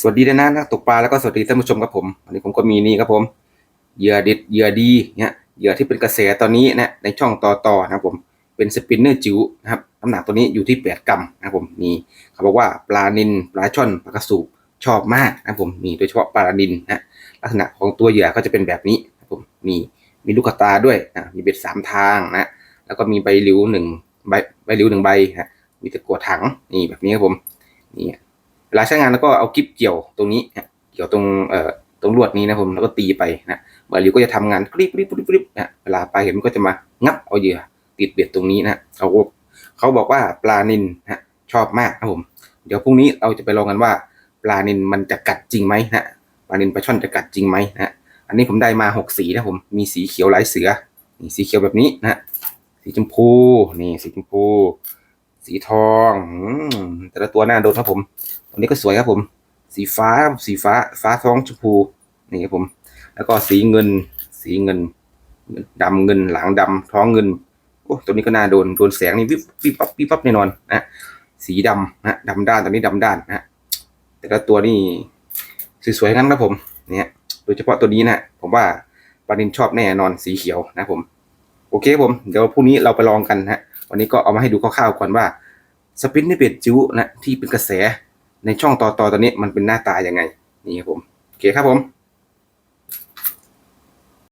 สวัสดีนะนะนักตกปลาแล้วก็สวัสดีท่านผู้ชมครับผมวันนี้ผมก็มีนี่ครับผมเหยื่อเด็ดเหยื่อดีเนี่ยเหยื่อที่เป็นกระแสตอนนี้นะในช่องต่อต่อนะครับผมเป็นสปินเนอร์จิ๋วนะครับน้ำหนักตัวนี้อยู่ที่ 8 กรัมนะครับผมนี่เขาบอกว่าปลานินปลาช่อนปลากระสูบชอบมากนะครับผมนี่โดยเฉพาะปลานินนะลักษณะของตัวเหยื่อก็จะเป็นแบบนี้นะครับผมนี่มีลูกตาด้วยนะมีเบ็ดสามทางนะแล้วก็มีใบหลิวหนึ่งใบใบหลิวหนึ่งใบนะมีตะกัวถังนี่แบบนี้ครับผมนี่ เวลาใช้งานแล้วก็เอากิ๊บเกี่ยวตรงนี้เกี่ยวตรงเอ่อตรงลวดนี้นะผมแล้วก็ตีไปนะบาริวก็จะทำงานกริบกริบกริบกริบนะเวลาปลาเห็นมันก็จะมางับเอาเหยื่อติดเบ็ดตรงนี้นะเขาก็เขาบอกว่าปลานินนะชอบมากนะผม เดี๋ยวพรุ่งนี้เราจะไปลองกันว่า ปลานินมันจะกัดจริงไหมนะปลานินปลาช่อนจะกัดจริงไหมนะอันนี้ผมได้มาหกสีนะผมมีสีเขียวลายเสือนี่สีเขียวแบบนี้นะสีชมพูนี่สีชมพู สีทองอแต่ละตัวหน้าโดนครับผม ตัวนี้ก็สวยครับผม สีฟ้าสีฟ้า ฟ้าท้องชมพูนี่ครับผม แล้วก็สีเงิน สีเงินดำเงินหลังดำท้องเงินโอ้ตัวนี้ก็น่าโดนโดนแสงนี่วิบวิบปั๊บวิบปั๊บแน่นอนนะสีดำนะดำด้านตัวนี้ดำด้านนะแต่ละตัวนี่สวยๆงั้นครับผมเนี่ยโดยเฉพาะตัวนี้นะผมว่าปานินชอบแน่นอนสีเขียวนะผม โอเคผม เดี๋ยวพรุ่งนี้เราไปลองกันนะ วันนี้ก็เอามาให้ดูคร่าวๆก่อนว่าสปินนี่เป็ดจิ๋วนะที่เป็นกระแสในช่องต่อๆตอนนี้มันเป็นหน้าตายังไง นี่ครับผมโอเคครับผม